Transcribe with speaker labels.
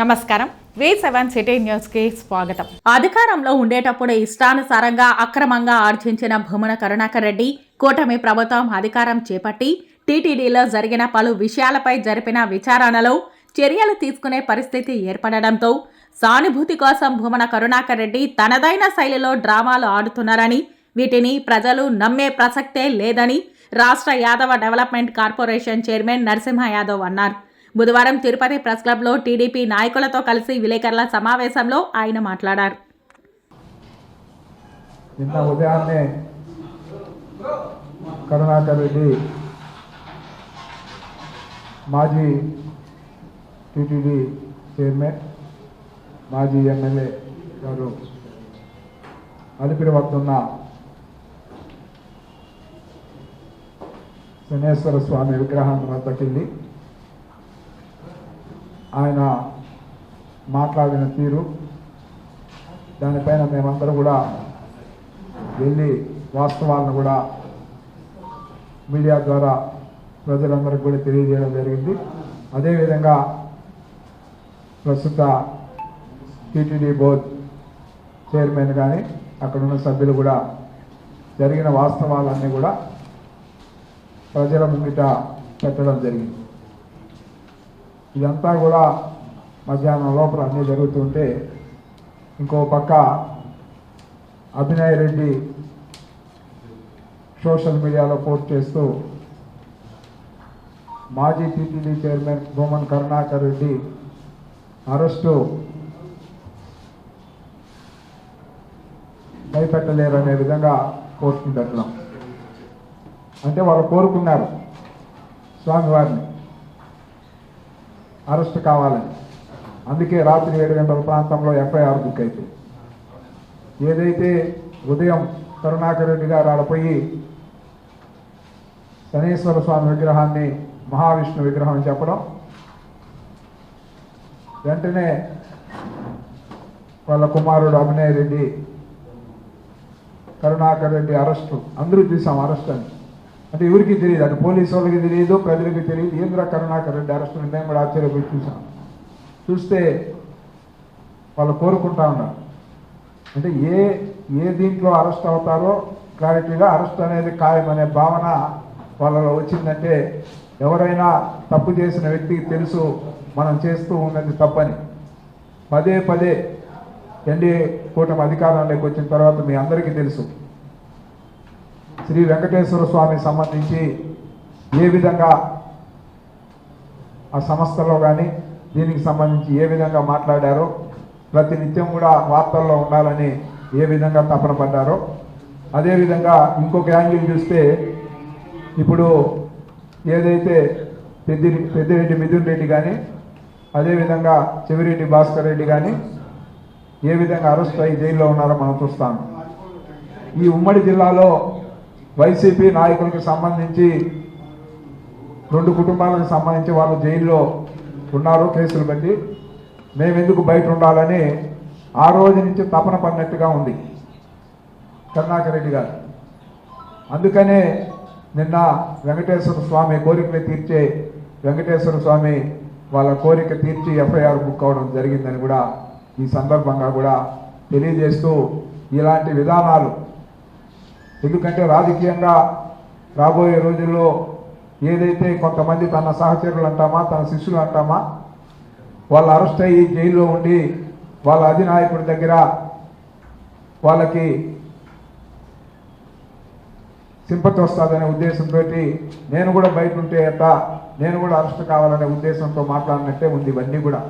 Speaker 1: నమస్కారం. వి seven city న్యూస్కి స్వాగతం.
Speaker 2: అధికారంలో ఉండేటప్పుడు ఇష్టానుసారంగా అక్రమంగా ఆర్జించిన భూమన కరుణాకర్ రెడ్డి కూటమి ప్రభుత్వం అధికారం చేపట్టి టీటీడీలో జరిగిన పలు విషయాలపై జరిపిన విచారణలో చర్యలు తీసుకునే పరిస్థితి ఏర్పడడంతో సానుభూతి కోసం భూమన కరుణాకర్ రెడ్డి తనదైన శైలిలో డ్రామాలు ఆడుతున్నారని వీటిని ప్రజలు నమ్మే ప్రసక్తే లేదని రాష్ట్ర Yadava development corporation chairman Narasimha Yadav అన్నారు. బుధవారం తిరుపతి ప్రెస్ క్లబ్లో టీడీపీ నాయకులతో కలిసి విలేకరుల సమావేశంలో ఆయన మాట్లాడారు.
Speaker 3: నిన్న ఉదయాన్నే కరుణాకర్ రెడ్డి మాజీ టీటీడీ చైర్మన్ మాజీ ఎమ్మెల్యే గారు అలిపిరి వస్తున్న శనేశ్వర స్వామి విగ్రహం వద్దకెళ్ళి ఆయన మాట్లాడిన తీరు దానిపైన మేమందరూ కూడా వెళ్ళి వాస్తవాలను కూడా మీడియా ద్వారా ప్రజలందరికీ కూడా తెలియజేయడం జరిగింది. అదేవిధంగా ప్రస్తుత టీటీడీ బోర్డ్ చైర్మన్ కానీ అక్కడ ఉన్న సభ్యులు కూడా జరిగిన వాస్తవాలన్నీ కూడా ప్రజల ముంగిట పెట్టడం జరిగింది. ఇదంతా కూడా మధ్యాహ్నం లోపల అన్నీ జరుగుతుంటే ఇంకో పక్క అభినయ్ రెడ్డి సోషల్ మీడియాలో పోస్ట్ చేస్తూ మాజీ TTD chairman Bhuman Karunakar Reddy arrest భయపెట్టలేరు అనే విధంగా కోరుకుంటున్నాం అంటే వాళ్ళు కోరుకున్నారు స్వామివారిని. అరెస్ట్ కావాలని. అందుకే రాత్రి ఏడు గంటల ప్రాంతంలో ఎఫ్ఐఆర్ బుక్ అయితే ఏదైతే ఉదయం కరుణాకర్ రెడ్డి గారు ఆడపోయి శనీశ్వర స్వామి విగ్రహాన్ని మహావిష్ణు విగ్రహం అని చెప్పడం వెంటనే వాళ్ళ కుమారుడు అభినయ్ రెడ్డి కరుణాకర్ రెడ్డి అరెస్టు. అందరూ చూసాం అరెస్ట్ అని. అంటే ఎవరికి తెలియదు. అటు పోలీసు వాళ్ళకి తెలియదు ప్రజలకి తెలియదు. ఏంద్ర కరుణాకర్ రెడ్డి అరెస్ట్ మేము కూడా ఆశ్చర్యపోయి చూసాం. చూస్తే వాళ్ళు కోరుకుంటా ఉన్నారు. అంటే ఏ ఏ దీంట్లో అరెస్ట్ అవుతారో క్లారిటీగా అరెస్ట్ అనేది ఖాయం అనే భావన వాళ్ళలో వచ్చిందంటే ఎవరైనా తప్పు చేసిన వ్యక్తికి తెలుసు మనం చేస్తూ ఉన్నది తప్పని. పదే పదే ఎన్డీఏ కూటమి అధికారంలోకి వచ్చిన తర్వాత మీ అందరికీ తెలుసు. శ్రీ వెంకటేశ్వర స్వామికి సంబంధించి ఏ విధంగా ఆ సంస్థలో కానీ దీనికి సంబంధించి ఏ విధంగా మాట్లాడారో ప్రతి నిత్యం కూడా వార్తల్లో ఉండాలని ఏ విధంగా తపన పడ్డారో అదేవిధంగా ఇంకొక యాంగిల్ చూస్తే ఇప్పుడు ఏదైతే పెద్ది పెద్దిరెడ్డి మిథున్ రెడ్డి కానీ అదేవిధంగా చెవిరెడ్డి భాస్కర్ రెడ్డి కానీ ఏ విధంగా అరెస్ట్ అయ్యి జైల్లో ఉన్నారో మనం చూస్తాం. ఈ ఉమ్మడి జిల్లాలో వైసీపీ నాయకులకు సంబంధించి రెండు కుటుంబాలకు సంబంధించి వాళ్ళు జైల్లో ఉన్నారు కేసులు బట్టి మేమెందుకు బయట ఉండాలని ఆ రోజు నుంచి తపన పడినట్టుగా ఉంది కరుణాకర్ రెడ్డి గారు. అందుకనే నిన్న వెంకటేశ్వర స్వామి కోరికలు తీర్చే వెంకటేశ్వర స్వామి వాళ్ళ కోరిక తీర్చి ఎఫ్ఐఆర్ బుక్ అవడం జరిగిందని కూడా ఈ సందర్భంగా కూడా తెలియజేస్తూ ఇలాంటి విధానాలు ఎందుకంటే రాజకీయంగా రాబోయే రోజుల్లో ఏదైతే కొంతమంది తన సహచరులు అంటామా తన శిష్యులు అంటామా వాళ్ళు అరెస్ట్ అయ్యి జైల్లో ఉండి వాళ్ళ అధినాయకుడి దగ్గర వాళ్ళకి సింపతి వస్తుందనే ఉద్దేశంతో నేను కూడా బయట ఉంటే ఎట్టా నేను కూడా అరెస్ట్ కావాలనే ఉద్దేశంతో మాట్లాడినట్టే ఉంది ఇవన్నీ కూడా.